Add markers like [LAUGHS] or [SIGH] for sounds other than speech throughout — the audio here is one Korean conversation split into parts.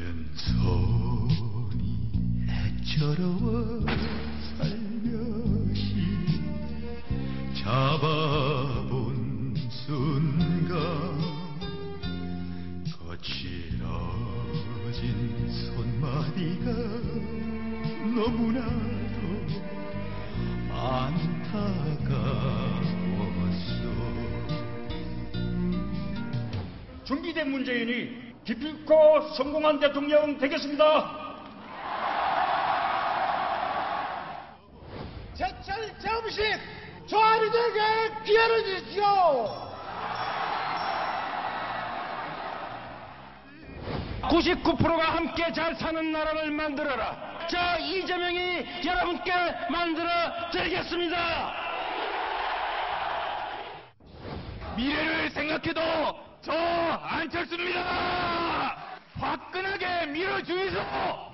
젖은 손이 애처로워 살며시 잡아본 순간 거칠어진 손마디가 너무나도 안타까웠어 준비된 문재인이 기필코 성공한 대통령 되겠습니다. 제철 점심 조아리들에게 기회를 주십시오. 99%가 함께 잘 사는 나라를 만들어라. 자, 이재명이 여러분께 만들어 드리겠습니다. 미래를 생각해도 저 안철수입니다. 화끈하게 밀어주이소.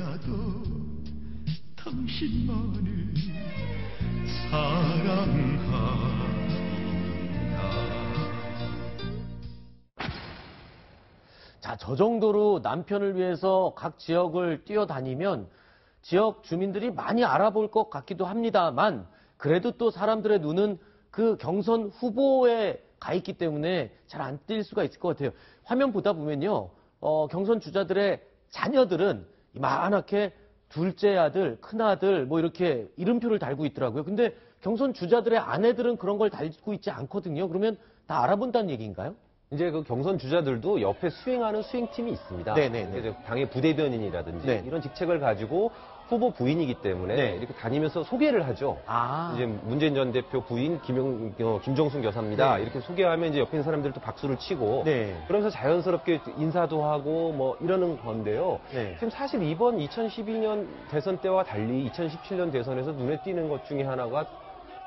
태어나도 당신만을 자, 저 정도로 남편을 위해서 각 지역을 뛰어다니면 지역 주민들이 많이 알아볼 것 같기도 합니다만 그래도 또 사람들의 눈은 그 경선 후보에 가 있기 때문에 잘안띌 수가 있을 것 같아요. 화면 보다 보면요. 어, 경선 주자들의 자녀들은 이만하게 둘째 아들, 큰 아들 뭐 이렇게 이름표를 달고 있더라고요. 근데 경선 주자들의 아내들은 그런 걸 달고 있지 않거든요. 그러면 다 알아본다는 얘기인가요? 이제 그 경선 주자들도 옆에 수행하는 수행팀이 있습니다. 네네네. 이제 당의 부대변인이라든지 네. 이런 직책을 가지고 후보 부인이기 때문에 네. 이렇게 다니면서 소개를 하죠. 아. 이제 문재인 전 대표 부인 김영, 어, 김정순 여사입니다. 네. 이렇게 소개하면 이제 옆에 있는 사람들도 박수를 치고 네. 그러면서 자연스럽게 인사도 하고 뭐 이러는 건데요. 네. 지금 사실 이번 2012년 대선 때와 달리 2017년 대선에서 눈에 띄는 것 중에 하나가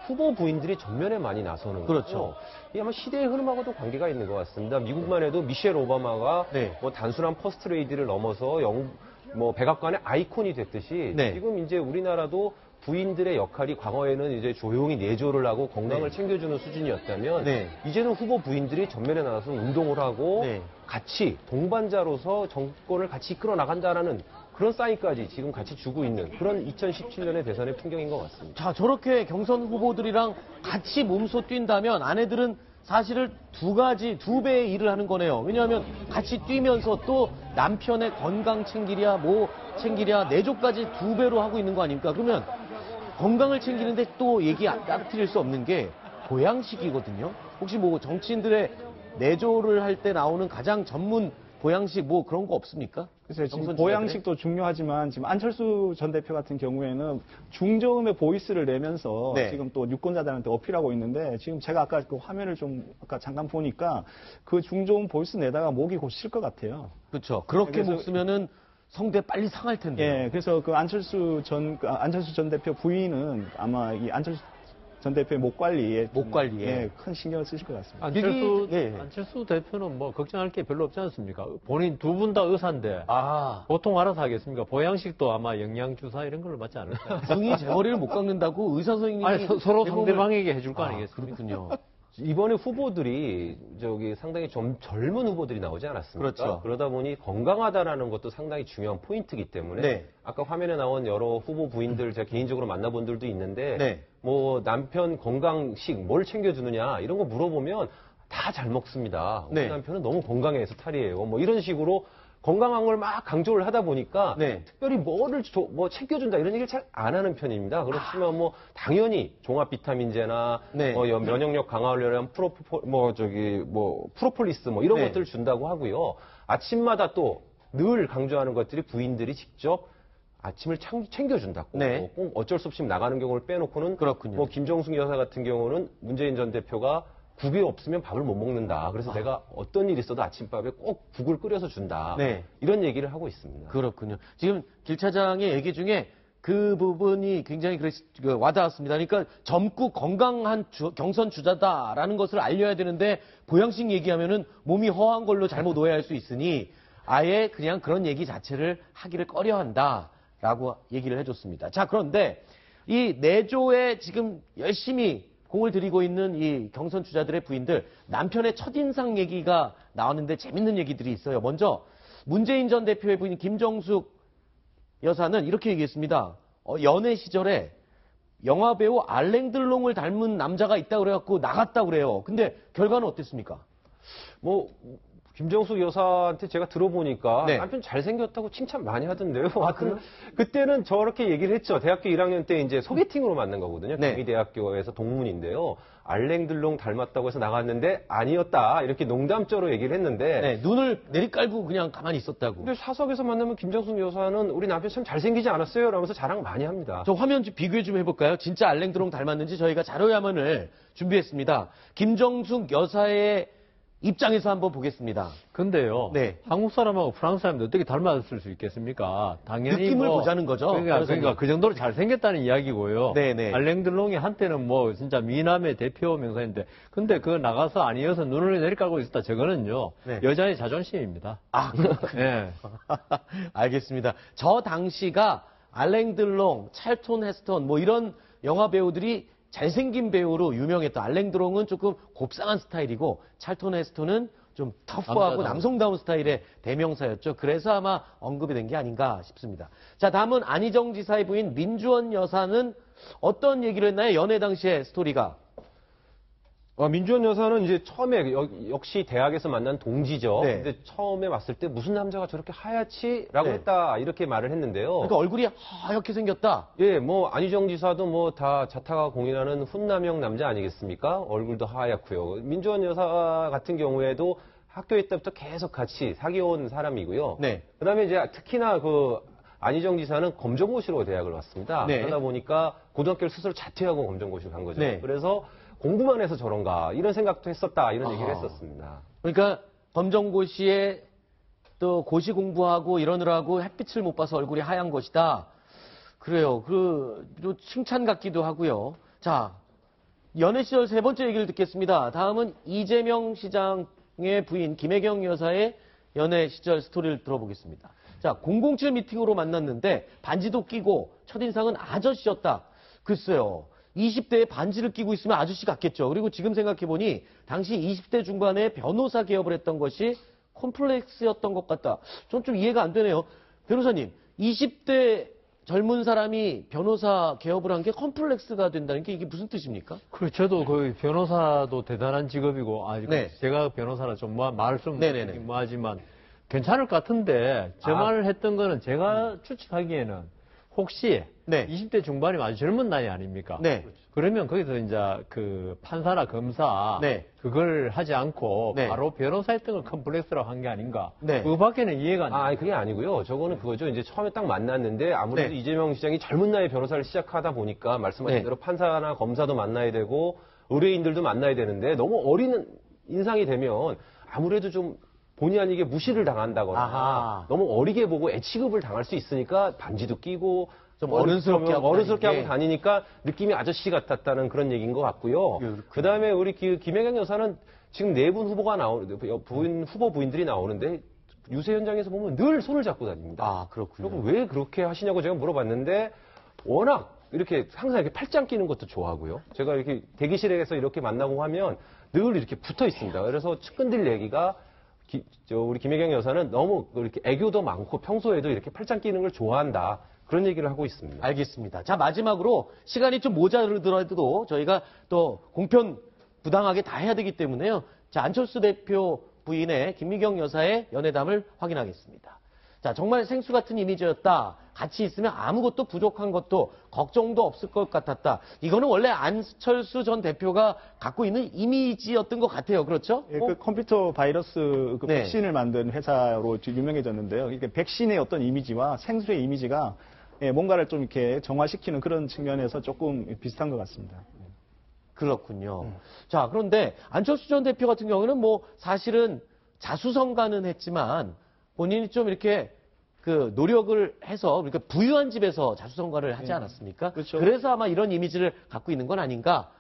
후보 부인들이 전면에 많이 나서는 그렇죠. 이게 아마 시대의 흐름하고도 관계가 있는 것 같습니다. 미국만 해도 미셸 오바마가 네. 뭐 단순한 퍼스트 레이디를 넘어서 영, 뭐 백악관의 아이콘이 됐듯이 네. 지금 이제 우리나라도 부인들의 역할이 과거에는 이제 조용히 내조를 하고 건강을 네. 챙겨주는 수준이었다면 네. 이제는 후보 부인들이 전면에 나와서 운동을 하고 네. 같이 동반자로서 정권을 같이 이끌어 나간다라는 그런 사인까지 지금 같이 주고 있는 그런 2017년의 대선의 풍경인 것 같습니다. 자, 저렇게 경선 후보들이랑 같이 몸소 뛴다면 아내들은 사실은 두 가지, 두 배의 일을 하는 거네요. 왜냐하면 같이 뛰면서 또 남편의 건강 챙기랴, 뭐 챙기랴, 내조까지 두 배로 하고 있는 거 아닙니까? 그러면 건강을 챙기는데 또 얘기 안 따뜨릴 수 없는 게 보양식이거든요. 혹시 뭐 정치인들의 내조를 할 때 나오는 가장 전문 보양식 뭐 그런 거 없습니까? 글쎄요, 지금 보양식도 중요하지만 지금 안철수 전 대표 같은 경우에는 중저음의 보이스를 내면서 네. 지금 또 유권자들한테 어필하고 있는데 지금 제가 아까 그 화면을 좀 아까 잠깐 보니까 그 중저음 보이스 내다가 목이 곧 쉴 것 같아요. 그렇죠. 그렇게 목 쓰면은 성대 빨리 상할 텐데. 예, 그래서 그 안철수 전그 안철수 전 대표 부인은 아마 이 안철수 전 대표의 목 관리에 좀, 목 관리에. 예, 큰 신경을 쓰실 것 같습니다. 안철수, 예. 안철수 대표는 뭐 걱정할 게 별로 없지 않습니까? 본인 두 분 다 의사인데 아, 보통 알아서 하겠습니까? 보양식도 아마 영양 주사 이런 걸로 맞지 않을까요? 등이 제 머리를 못 깎는다고 의사 선생님이 아니 서, 로 상대방에게 해줄 거 아, 아니겠습니까? 그렇군요. 이번에 후보들이 저기 상당히 좀 젊은 후보들이 나오지 않았습니까? 그렇죠. 그러다 보니 건강하다라는 것도 상당히 중요한 포인트이기 때문에 네. 아까 화면에 나온 여러 후보 부인들 제가 개인적으로 만나본 들도 있는데 네. 뭐 남편 건강식 뭘 챙겨주느냐 이런 거 물어보면 다 잘 먹습니다. 우리 네. 남편은 너무 건강해서 탈이에요. 뭐 이런 식으로 건강한 걸 막 강조를 하다 보니까 네. 특별히 뭐를 줘- 뭐 챙겨준다 이런 얘기를 잘 안 하는 편입니다. 그렇지만 뭐 당연히 종합 비타민제나 네. 뭐 여- 면역력 강화를 위한 프로포 뭐 저기 뭐 프로폴리스 뭐 이런 네. 것들을 준다고 하고요. 아침마다 또 늘 강조하는 것들이 부인들이 직접 아침을 창- 챙겨준다고. 네. 뭐꼭 어쩔 수 없이 나가는 경우를 빼놓고는 그렇군요. 뭐 김정숙 여사 같은 경우는 문재인 전 대표가 국이 없으면 밥을 못 먹는다. 그래서 내가 어떤 일이 있어도 아침밥에 꼭 국을 끓여서 준다. 네. 이런 얘기를 하고 있습니다. 그렇군요. 지금 길 차장의 얘기 중에 그 부분이 굉장히 그 와닿았습니다. 그러니까 젊고 건강한 주- 경선 주자다라는 것을 알려야 되는데 보양식 얘기하면은 몸이 허한 걸로 잘못 오해할 수 있으니 아예 그냥 그런 얘기 자체를 하기를 꺼려한다라고 얘기를 해줬습니다. 자 그런데 이 내조에 지금 열심히 공을 들이고 있는 이 경선 주자들의 부인들 남편의 첫인상 얘기가 나왔는데 재밌는 얘기들이 있어요. 먼저 문재인 전 대표의 부인 김정숙 여사는 이렇게 얘기했습니다. 어, 연애 시절에 영화 배우 알랭들롱을 닮은 남자가 있다 그래갖고 나갔다 그래요. 근데 결과는 어땠습니까? 뭐 김정숙 여사한테 제가 들어보니까 네. 남편 잘생겼다고 칭찬 많이 하던데요. [LAUGHS] 하여튼 그때는 저렇게 얘기를 했죠. 대학교 1학년 때 이제 소개팅으로 만난 거거든요. 네. 경희대학교에서 동문인데요. 알랭들롱 닮았다고 해서 나갔는데 아니었다. 이렇게 농담조로 얘기를 했는데 네, 눈을 내리깔고 그냥 가만히 있었다고. 근데 사석에서 만나면 김정숙 여사는 우리 남편 참 잘생기지 않았어요? 라면서 자랑 많이 합니다. 저 화면 좀 비교해 좀 해볼까요? 진짜 알랭드롱 닮았는지 저희가 자료야만을 준비했습니다. 김정숙 여사의 입장에서 한번 보겠습니다. 근데요. 네. 한국 사람하고 프랑스 사람도 어떻게 닮았을 수 있겠습니까? 당연히 느낌을 뭐 보자는 거죠, 그러니까. 그러니까 그 정도로 잘생겼다는 이야기고요. 네네. 알랭들롱이 한때는 뭐 진짜 미남의 대표 명사인데 근데 그 나가서 아니어서 눈을 내리깔고 있었다. 저거는요. 네. 여자의 자존심입니다. 아, 예. [LAUGHS] 알겠습니다. 저 당시가 알랭들롱, 찰톤 헤스턴 뭐 이런 영화 배우들이 잘생긴 배우로 유명했던 알랭드롱은 조금 곱상한 스타일이고 찰톤 헤스턴은 좀 터프하고. 남성다운 스타일의 대명사였죠. 그래서 아마 언급이 된 게 아닌가 싶습니다. 자, 다음은 안희정 지사의 부인 민주원 여사는 어떤 얘기를 했나요? 연애 당시의 스토리가. 어, 민주원 여사는 이제 처음에 여- 역시 대학에서 만난 동지죠. 네. 근데 처음에 왔을 때 무슨 남자가 저렇게 하얗지? 라고 네. 했다. 이렇게 말을 했는데요. 그러니까 얼굴이 하얗게 생겼다. 예, 뭐 안희정 지사도 뭐 다 자타가 공인하는 훈남형 남자 아니겠습니까? 얼굴도 하얗고요. 민주원 여사 같은 경우에도 학교 때부터 계속 같이 사귀어온 사람이고요. 네. 그다음에 이제 특히나 그 안희정 지사는 검정고시로 대학을 왔습니다. 네. 그러다 보니까 고등학교를 스스로 자퇴하고 검정고시를 간 거죠. 네. 그래서 공부만 해서 저런가 이런 생각도 했었다 이런 얘기를 아하. 했었습니다. 그러니까 검정고시에 또 고시 공부하고 이러느라고 햇빛을 못 봐서 얼굴이 하얀 것이다. 그래요. 그, 좀 칭찬 같기도 하고요. 자, 연애 시절 세 번째 얘기를 듣겠습니다. 다음은 이재명 시장의 부인 김혜경 여사의 연애 시절 스토리를 들어보겠습니다. 자, 007 미팅으로 만났는데 반지도 끼고 첫인상은 아저씨였다. 글쎄요. 20대에 반지를 끼고 있으면 아저씨 같겠죠. 그리고 지금 생각해보니 당시 20대 중반에 변호사 개업을 했던 것이 콤플렉스였던 것 같다. 전 좀 이해가 안 되네요. 변호사님, 20대 젊은 사람이 변호사 개업을 한 게 컴플렉스가 된다는 게 이게 무슨 뜻입니까? 그 저도 그 변호사도 대단한 직업이고 아 네. 제가 변호사라 좀 뭐, 말을 좀 네네네. 뭐하지만 괜찮을 것 같은데 저 아. 말을 했던 거는 제가 추측하기에는 혹시 네. 20대 중반이면 아주 젊은 나이 아닙니까? 네. 그러면 거기서 이제 그 판사나 검사 네. 그걸 하지 않고 네. 바로 변호사였던 걸 컴플렉스라고 한 게 아닌가? 네. 그 밖에는 이해가 안 돼요. 아, 아니, 그게 아니고요. 저거는 그거죠. 이제 처음에 딱 만났는데 아무래도 네. 이재명 시장이 젊은 나이에 변호사를 시작하다 보니까 말씀하신 네. 대로 판사나 검사도 만나야 되고 의뢰인들도 만나야 되는데 너무 어린 인상이 되면 아무래도 좀 본의 아니게 무시를 당한다거나 아하. 너무 어리게 보고 애취급을 당할 수 있으니까 반지도 끼고 좀 어른스럽게 하고 어른스럽게 하고. 다니니까 느낌이 아저씨 같았다는 그런 얘기인 것 같고요. 그 다음에 우리 기- 김혜경 여사는 지금 네 분 후보가 나오는데 부인 후보 부인들이 나오는데 유세 현장에서 보면 늘 손을 잡고 다닙니다. 아, 그렇군요. 그리고 왜 그렇게 하시냐고 제가 물어봤는데 워낙 이렇게 항상 이렇게 팔짱 끼는 것도 좋아하고요. 제가 이렇게 대기실에서 이렇게 만나고 하면 늘 이렇게 붙어 있습니다. 그래서 측근들 얘기가 기- 저 우리 김혜경 여사는 너무 이렇게 애교도 많고 평소에도 이렇게 팔짱 끼는 걸 좋아한다. 그런 얘기를 하고 있습니다. 알겠습니다. 자, 마지막으로 시간이 좀 모자르더라도 저희가 또 공편 부당하게 다 해야 되기 때문에요. 자, 안철수 대표 부인의 김미경 여사의 연애담을 확인하겠습니다. 자, 정말 생수 같은 이미지였다. 같이 있으면 아무것도 부족한 것도 걱정도 없을 것 같았다. 이거는 원래 안철수 전 대표가 갖고 있는 이미지였던 것 같아요. 그렇죠? 예, 그 컴퓨터 바이러스 그 네. 백신을 만든 회사로 유명해졌는데요. 이게 백신의 어떤 이미지와 생수의 이미지가 예, 뭔가를 좀 이렇게 정화시키는 그런 측면에서 조금 비슷한 것 같습니다. 그렇군요. 자, 그런데 안철수 전 대표 같은 경우는 뭐 사실은 자수성가는 했지만 본인이 좀 이렇게 그 노력을 해서 그러니까 부유한 집에서 자수성가를 하지 않았습니까? 그렇죠. 래서 아마 이런 이미지를 갖고 있는 건 아닌가?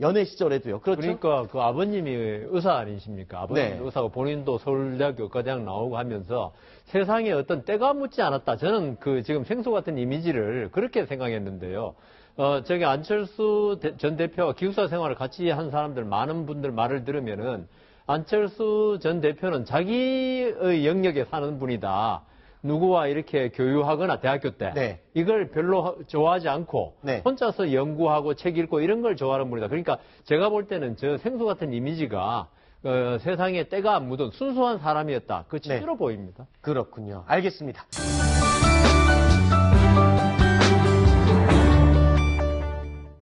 연애 시절에도요. 그렇죠? 그러니까 그 아버님이 의사 아니십니까? 아버님 네. 의사고 본인도 서울대학교 의과대학 나오고 하면서 세상에 어떤 때가 묻지 않았다. 저는 그 지금 생수 같은 이미지를 그렇게 생각했는데요. 어, 저기 안철수 대- 전 대표와 기숙사 생활을 같이 한 사람들 많은 분들 말을 들으면은 안철수 전 대표는 자기의 영역에 사는 분이다. 누구와 이렇게 교류하거나 대학교 때 네. 이걸 별로 하- 좋아하지 않고 네. 혼자서 연구하고 책 읽고 이런 걸 좋아하는 분이다. 그러니까 제가 볼 때는 저 생수 같은 이미지가 어, 세상에 때가 안 묻은 순수한 사람이었다. 그 취지로 보입니다. 그렇군요. 알겠습니다.